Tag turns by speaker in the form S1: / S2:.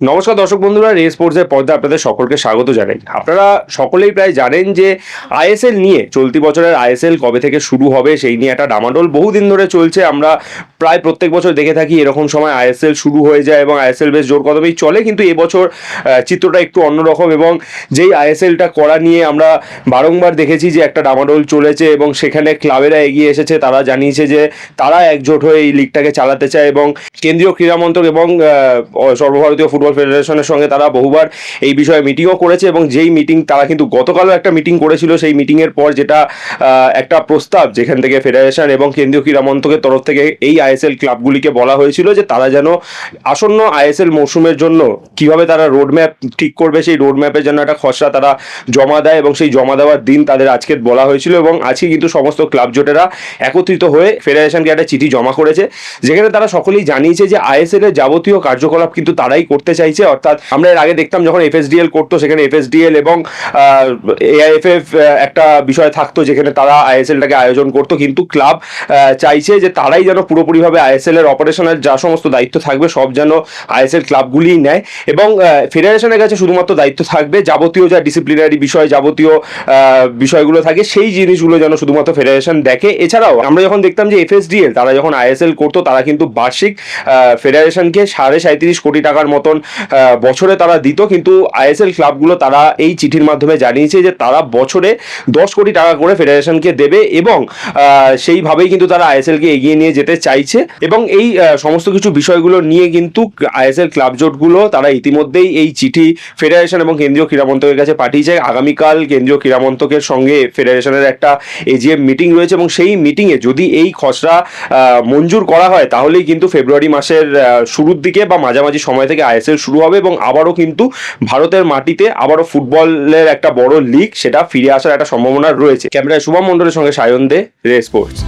S1: নমস্কার দর্শক বন্ধুরা রে স্পোর্টসের পর্দায় আপনাদের সকলকে স্বাগত জানাই। আপনারা সকলেই প্রায় জানেন যে আইএসএল নিয়ে চলতি বছরের আইএসএল কবে থেকে শুরু হবে সেই নিয়ে একটা ডামাডোল বহুদিন ধরে চলছে। আমরা প্রায় প্রত্যেক বছর দেখে থাকি এরকম সময় আইএসএল শুরু হয়ে যায় এবং আইএসএল বেশ জোর কদমেই চলে। কিন্তু এবছর চিত্রটা একটু অন্যরকম এবং যেই আইএসএলটা করা নিয়ে আমরা বারংবার দেখেছি যে একটা ডামাডোল চলেছে এবং সেখানে ক্লাবেরা এগিয়ে এসেছে, তারা জানিয়েছে যে তারা একজোট হয়ে এই লিগটাকে চালাতে চায় এবং কেন্দ্রীয় ক্রীড়ামন্ত্রক এবং সর্বভারতীয় ফুটবল ফেডারেশনের সঙ্গে তারা বহুবার এই বিষয়ে মিটিংও করেছে এবং যেই মিটিং তারা কিন্তু গতকালও একটা মিটিং করেছিল, সেই মিটিংয়ের পর যেটা একটা প্রস্তাব যেখান থেকে ফেডারেশন এবং কেন্দ্রীয় ক্রীড়ামন্ত্রকের তরফ থেকে এই আইএসএল ক্লাবগুলিকে বলা হয়েছিল যে তারা যেন আসন্ন আইএসএল মৌসুমের জন্য কীভাবে তারা রোড ম্যাপ ঠিক করবে, সেই রোড ম্যাপের জন্য একটা খসড়া তারা জমা দেয় এবং সেই জমা দেওয়ার দিন তাদের আজকে বলা হয়েছিল এবং আজকে কিন্তু সমস্ত ক্লাব জোটেরা একত্রিত হয়ে ফেডারেশনকে একটা চিঠি জমা করেছে। যেখানে তারা সকলেই জানিয়েছে যে আইএসএল এর যাবতীয় কার্যকলাপ কিন্তু তারাই করতে চাইছে। অর্থাৎ আমরা এর আগে দেখতাম যখন এফএসডিএল করতো, সেখানে এফএসডিএল এবং এআইএফএফ একটা বিষয় থাকতো যেখানে তারা আইএসএলটাকে আয়োজন করতো। কিন্তু ক্লাব চাইছে যে তারাই যেন পুরোপুরিভাবে আইএসএল এর অপারেশনের যা সমস্ত দায়িত্ব থাকবে সব যেন আইএসএল ক্লাবগুলিই নেয় এবং ফেডারেশনের কাছে শুধুমাত্র দায়িত্ব থাকবে যাবতীয় যা ডিসিপ্লিনারি বিষয়, যাবতীয় বিষয়গুলো থাকে সেই জিনিসগুলো যেন শুধুমাত্র ফেডারেশন দেখে। এছাড়াও আমরা যখন দেখতাম যে এফএসডিএল, তারা যখন আইএসএল করতো, তারা কিন্তু বার্ষিক ফেডারেশনকে সাড়ে সাঁত্রিশ কোটি টাকার মতন বছরে তারা দিত। কিন্তু আইএসএল ক্লাবগুলো তারা এই চিঠির মাধ্যমে জানিয়েছে যে তারা বছরে দশ কোটি টাকা করে ফেডারেশনকে দেবে এবং সেইভাবেই কিন্তু তারা আইএসএলকে এগিয়ে নিয়ে যেতে চাইছে। এবং এই সমস্ত কিছু বিষয়গুলো নিয়ে কিন্তু আইএসএল ক্লাব জোটগুলো তারা ইতিমধ্যেই এই চিঠি ফেডারেশন এবং কেন্দ্রীয় ক্রীড়া মন্ত্রকের কাছে পাঠিয়েছে। আগামীকাল কেন্দ্রীয় ক্রীড়া মন্ত্রকের সঙ্গে ফেডারেশনের একটা এজিএম মিটিং রয়েছে এবং সেই মিটিংয়ে যদি এই খসড়া মঞ্জুর করা হয়, তাহলেই কিন্তু ফেব্রুয়ারি মাসের শুরুর দিকে বা মাঝামাঝি সময় থেকে আইএসএল শুরু হবে এবং আবারও কিন্তু ভারতের মাটিতে আবারও ফুটবলের একটা বড় লিগ সেটা ফিরে আসার একটা সম্ভাবনা রয়েছে। ক্যামেরায় শুভম মণ্ডলের সঙ্গে সায়ন দে, রে স্পোর্টস